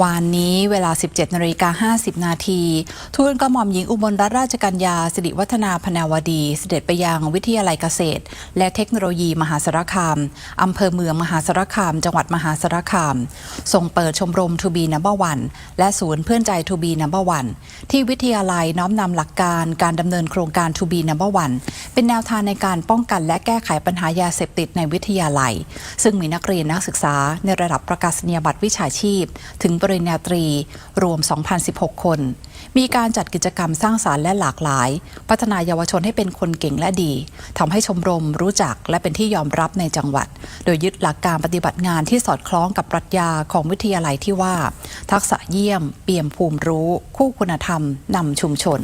วานนี้เวลา 17นาฬิกา50 นาที ทูลกระหม่อมหญิงอุบลรัตนราชกัญญาสิริวัฒนาพนาวดี เสด็จไปยังวิทยาลัยเกษตร และเทคโนโลยีมหาสารคาม อำเภอเมืองมหาสารคาม จังหวัดมหาสารคาม ส่งเปิดชมรมทูบีนัมเบอร์วันและศูนย์เพื่อนใจทูบีนัมเบอร์วันที่วิทยาลัยน้อมนำหลักการการดำเนินโครงการทูบีนัมเบอร์วันเป็นแนวทางในการป้องกันและแก้ไขปัญหายาเสพติดในวิทยาลัย ซึ่งมีนักเรียนนักศึกษาในระดับประกาศนียบัตรวิชาชีพ ถึงริญญาตรี รวม 2,016 คน มีการจัดกิจกรรมสร้างสารรค์และหลากหลาย พัฒนายาวชนให้เป็นคนเก่งและดีทำให้ชมรมรู้จักและเป็นที่ยอมรับในจังหวัด โดยยึดหลักการปฏิบัติงานที่สอดคล้องกับปรัชญาของวิทยาลัยที่ว่า ทักษะเยี่ยม เปี่ยมภูมิรู้ คู่คุณธรรมนำชุมชน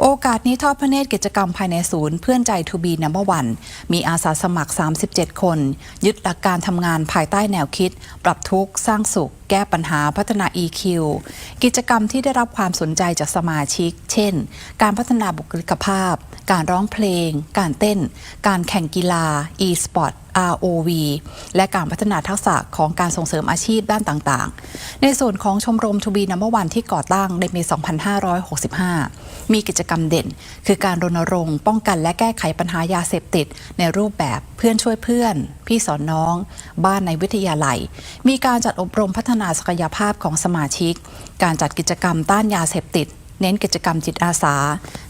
โอกาสนี้ทอดพระเนตรกิจกรรมภายในศูนย์เพื่อนใจทูบีนัมเบอร์วันมีอาสาสมัคร 37 คน ยึดหลักการทำงานภายใต้แนวคิด ปรับทุกข์ สร้างสุขแก้ปัญหาพัฒนา EQ กิจกรรมที่ได้รับความสนใจจากสมาชิก เช่น การพัฒนาบุคลิกภาพ การร้องเพลง การเต้น การแข่งกีฬา e-sport ROV และการพัฒนาทักษะของการส่งเสริมอาชีพด้านต่างๆ ในส่วนของชมรมทูบีนัมเบอร์วันที่ก่อตั้งในปี 2565 มีกิจกรรมเด่น คือการรณรงค์ป้องกันและแก้ไขปัญหายาเสพติด ในรูปแบบเพื่อนช่วยเพื่อน พี่สอนน้อง บ้านในวิทยาลัย มีการจัดอบรมพัฒนาศักยภาพของสมาชิก การจัดกิจกรรมต้านยาเสพติด เน้นกิจกรรมจิตอาสา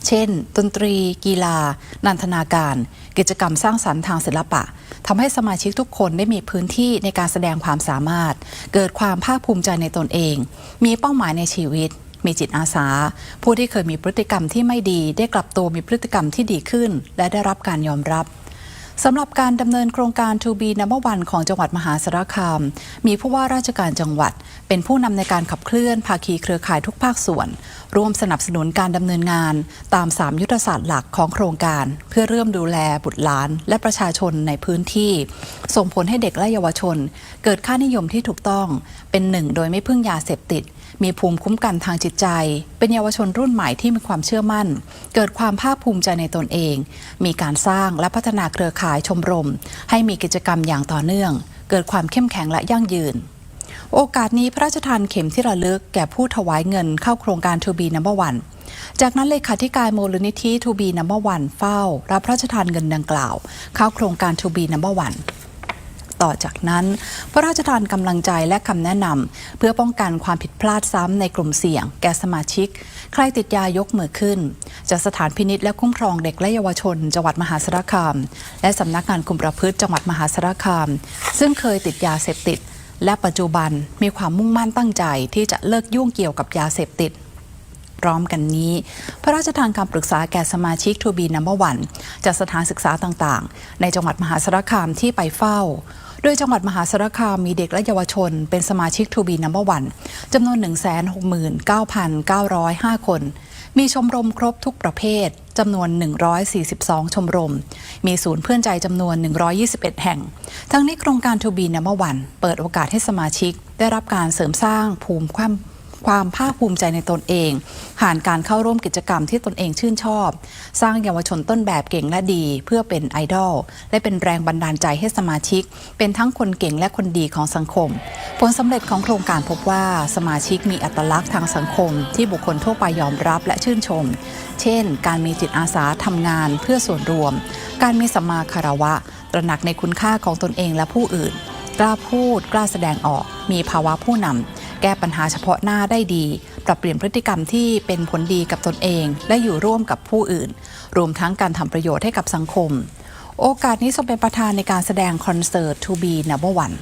เช่น ดนตรี กีฬา นันทนาการ กิจกรรมสร้างสรรค์ทางศิลปะทำให้สมาชิกทุกคนได้มีพื้นที่ในการแสดงความสามารถ เกิดความภาคภูมิใจในตนเอง มีเป้าหมายในชีวิตมีจิตอาสา ผู้ที่เคยมีพฤติกรรมที่ไม่ดีได้กลับตัวมีพฤติกรรมที่ดีขึ้น และได้รับการยอมรับ สำหรับการดำเนินโครงการ To Be Number One ของจังหวัดมหาสารคาม มีผู้ว่าราชการจังหวัด เป็นผู้นำในการขับเคลื่อนภาคีเครือข่ายทุกภาคส่วน ร่วมสนับสนุนการดำเนินงาน ตาม 3 ยุทธศาสตร์หลักของโครงการ เพื่อเริ่มดูแลบุตรหลาน และประชาชนในพื้นที่ ส่งผลให้เด็กและเยาวชน เกิดค่านิยมที่ถูกต้อง เป็นหนึ่งโดยไม่พึ่งยาเสพติด มีภูมิคุ้มกันทางจิตใจ เป็นเยาวชนรุ่นใหม่ที่มีความเชื่อมั่น เกิดความภาคภูมิใจในตนเอง มีการสร้างและพัฒนาเครือข่ายชมรม ให้มีกิจกรรมอย่างต่อเนื่อง เกิดความเข้มแข็งและยั่งยืน โอกาสนี้พระราชทานเข็มที่ระลึกแก่ผู้ถวายเงินเข้าโครงการทูบีนัมเบอร์วันจากนั้นเลขาธิการมูลนิธิทูบีนัมเบอร์วันเฝ้า รับพระราชทานเงินดังกล่าว เข้าโครงการทูบีนัมเบอร์วัน ต่อจากนั้น พระราชทานกำลังใจและคำแนะนำเพื่อป้องกันความผิดพลาดซ้ำในกลุ่มเสี่ยง แก่สมาชิก ใครติดยายกมือขึ้น จากสถานพินิษและคุ้มครองเด็กและเยาวชน จังหวัดมหาสารคาม และสำนักงานคุมประพฤติจังหวัดมหาสารคาม ซึ่งเคยติดยาเสพติด และปัจจุบันมีความมุ่งมั่นตั้งใจที่จะเลิกยุ่งเกี่ยวกับยาเสพติดพร้อมกันนี้ พระราชทานคำปรึกษาแก่สมาชิกทูบีนัมเบอร์วันจากสถานศึกษาต่างๆ ในจังหวัดมหาสารคามที่ไปเฝ้า ดยจังหวัดมหาสารคามมีเด็กและเยาวชน เป็นสมาชิกทูบีนัมเบอร์วันจำนวน 169,905 คน มีชมรมครบทุกประเภทจำนวน 142 ชมรม มีศูนย์เพื่อนใจจำนวน 121 แห่ง ทั้งนี้โครงการทูบีนัมเบอร์วันเปิดโอกาสให้สมาชิกได้รับการเสริมสร้างภูมิความ ความภาคภูมิใจในตนเองผ่านการเข้าร่วมกิจกรรมที่ตนเองชื่นชอบ สร้างเยาวชนต้นแบบเก่งและดี เพื่อเป็นไอดอลและเป็นแรงบันดาลใจให้สมาชิก เป็นทั้งคนเก่งและคนดีของสังคม ผลสำเร็จของโครงการพบว่าสมาชิกมีอัตลักษณ์ทางสังคม ที่บุคคลทั่วไปยอมรับและชื่นชม เช่น การมีจิตอาสาทำงานเพื่อส่วนรวม การมีสัมมาคารวะ ตระหนักในคุณค่าของตนเองและผู้อื่น กล้าพูด กล้าแสดงออก มีภาวะผู้นำแก้ปัญหาเฉพาะหน้าได้ดี ปรับเปลี่ยนพฤติกรรมที่เป็นผลดีกับตนเอง และอยู่ร่วมกับผู้อื่น รวมทั้งการทำประโยชน์ให้กับสังคม โอกาสนี้ทรงเป็นประธานในการแสดงคอนเสิร์ต To Be Number One